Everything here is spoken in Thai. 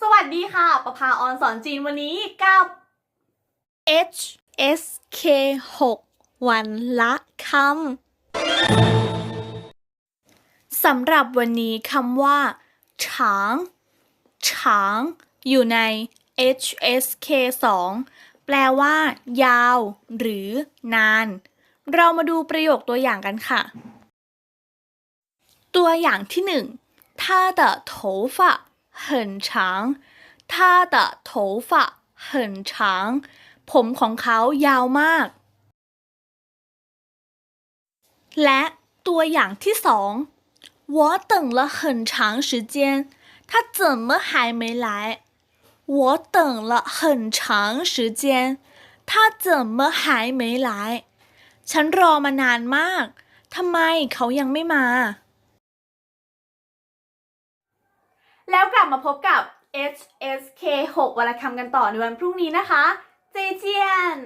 สวัสดีค่ะ ประภาออนสอนจีนวันนี้กับ H S K 6วันละคำสำหรับวันนี้คำว่าช้างช้างอยู่ใน H S K 2แปลว่า ยาว หรือ นาน เรามาดูประโยคตัวอย่างกันค่ะ ตัวอย่างที่หนึ่ง 他的头发很长他的头发很长ผมของเขายาวมาก และตัวอย่างที่สอง我等了很长时间他怎么还没来我等了很长时间他怎么还没来ฉันรอมานานมากทำไมเขายังไม่มา แล้วกลับมาพบกับ HSK 6วันละคำกันต่อในวันพรุ่งนี้นะคะ เจเจียน